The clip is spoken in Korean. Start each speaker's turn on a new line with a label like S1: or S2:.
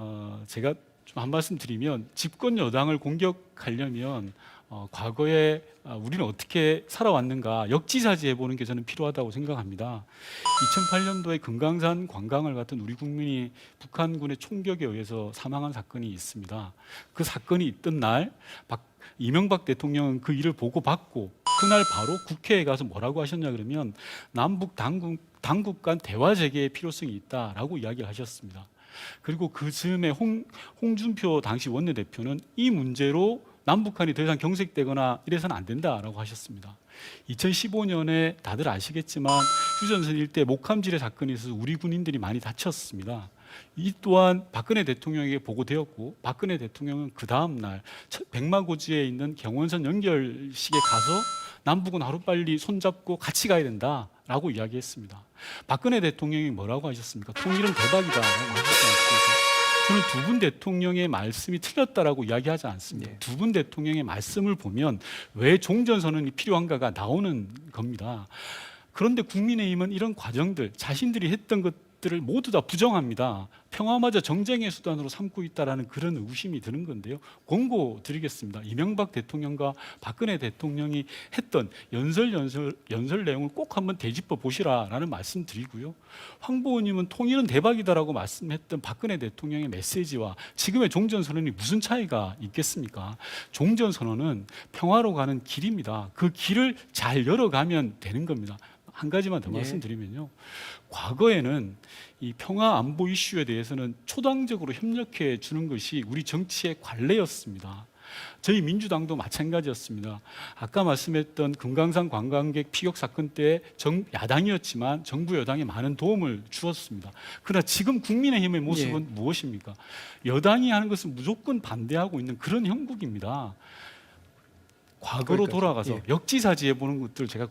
S1: 어, 제가 좀 한 말씀 드리면 집권 여당을 공격하려면 어, 과거에 아, 우리는 어떻게 살아왔는가 역지사지해 보는 게 저는 필요하다고 생각합니다. 2008년도에 금강산 관광을 갔던 우리 국민이 북한군의 총격에 의해서 사망한 사건이 있습니다. 그 사건이 있던 날 박, 이명박 대통령은 그 일을 보고 받고 그날 바로 국회에 가서 뭐라고 하셨냐 그러면 남북 당국 당국 간 대화 재개의 필요성이 있다라고 이야기를 하셨습니다. 그리고 그 즈음에 홍, 홍준표 당시 원내대표는 이 문제로 남북한이 더 이상 경색되거나 이래서는 안 된다라고 하셨습니다. 2015년에 다들 아시겠지만 휴전선 일대 목함지뢰 사건이 있어서 우리 군인들이 많이 다쳤습니다. 이 또한 박근혜 대통령에게 보고되었고 박근혜 대통령은 그 다음 날 백마고지에 있는 경원선 연결식에 가서 남북은 하루빨리 손잡고 같이 가야 된다라고 이야기했습니다. 박근혜 대통령이 뭐라고 하셨습니까? 통일은 않습니까? 저는 두 분 대통령의 말씀이 틀렸다라고 이야기하지 않습니다.
S2: 네.
S1: 두분 대통령의 말씀을 보면 왜 종전선언이 필요한가가 나오는 겁니다. 그런데 국민의힘은 이런 과정들, 자신들이 했던 것 들을 모두 다 부정합니다. 평화마저 정쟁의 수단으로 삼고 있다라는 그런 의구심이 드는 건데요. 권고 드리겠습니다. 이명박 대통령과 박근혜 대통령이 했던 연설 연설 연설 내용을 꼭 한번 되짚어 보시라라는 말씀 드리고요. 황보 의원님은 통일은 대박이다라고 말씀했던 박근혜 대통령의 메시지와 지금의 종전 선언이 무슨 차이가 있겠습니까? 종전 선언은 평화로 가는 길입니다. 그 길을 잘 열어가면 되는 겁니다. 한 가지만 더
S2: 예.
S1: 말씀드리면요. 과거에는 이 평화 안보 이슈에 대해서는 초당적으로 협력해 주는 것이 우리 정치의 관례였습니다. 저희 민주당도 마찬가지였습니다. 아까 말씀했던 금강산 관광객 피격 사건 때 정, 야당이었지만 정부 여당에 많은 도움을 주었습니다. 그러나 지금 국민의힘의 모습은 무엇입니까? 여당이 하는 것은 무조건 반대하고 있는 그런 형국입니다. 과거로
S2: 거기까지.
S1: 돌아가서
S2: 예.
S1: 역지사지해 보는 것들 제가